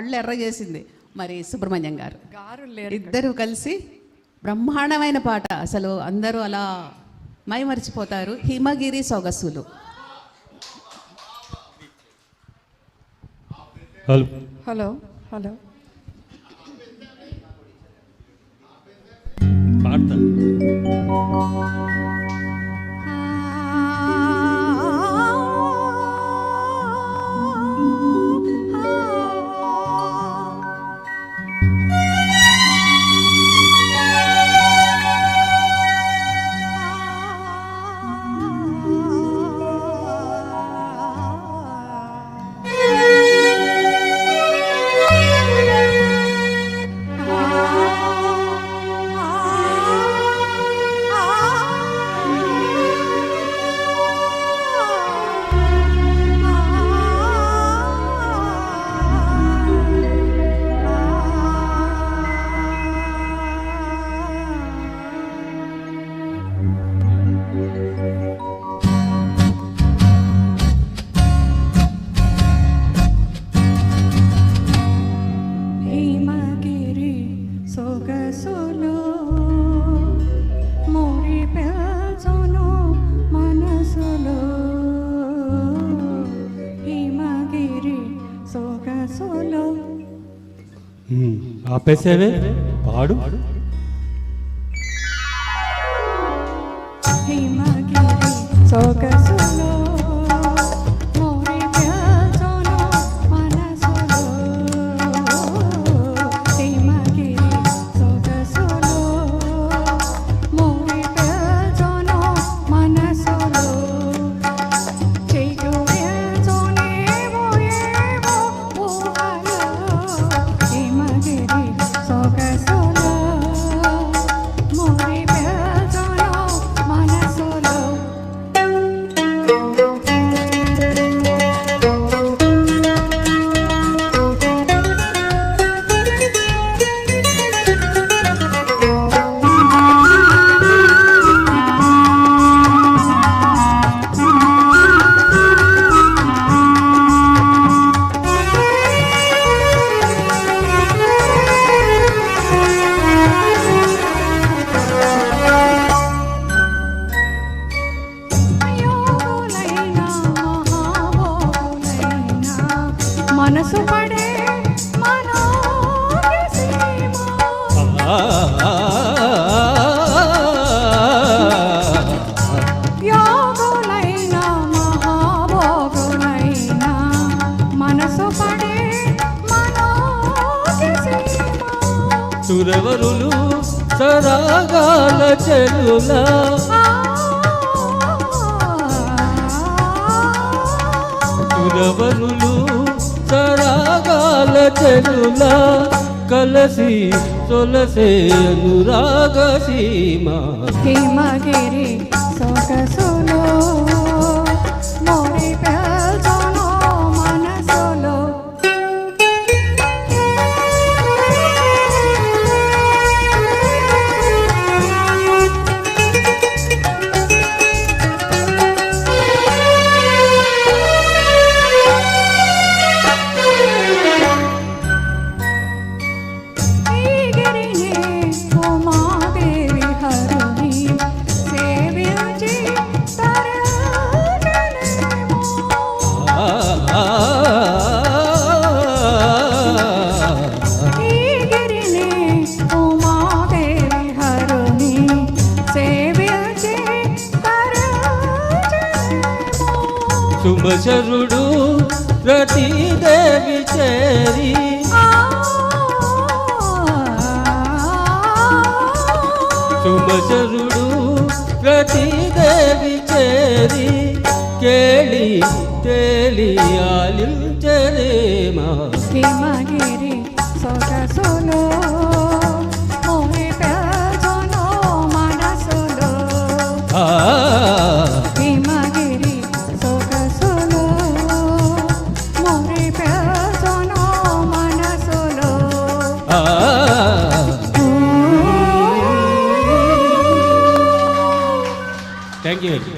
కళ్ళు ఎర్ర చేసింది మరి సుబ్రహ్మణ్యం గారు. గారు లేరు ఇద్దరు కలిసి బ్రహ్మాండమైన పాట. అసలు అందరూ అలా మైమరిచిపోతారు. హిమగిరి సొగసులు. హలో. Hello hello. పాడతా. ఆపేసేవే? పాడు. హిమగిరి మనసు పడే మనోరసీమ. యోగులైన మహాభోగులైన మనసు పడే. సురవరులు సరాగాల చెరుల సురవరులు సరాగాల కలసి సొలసే అనురాగ సీమా. హిమగిరి సొగసులో మోరి ప్యా శుభశరుడు రతీదేవి చేరి. శుభశరుడు రతీదేవి చేరి. కేళి తేలి ఆలించరేమా Thank you.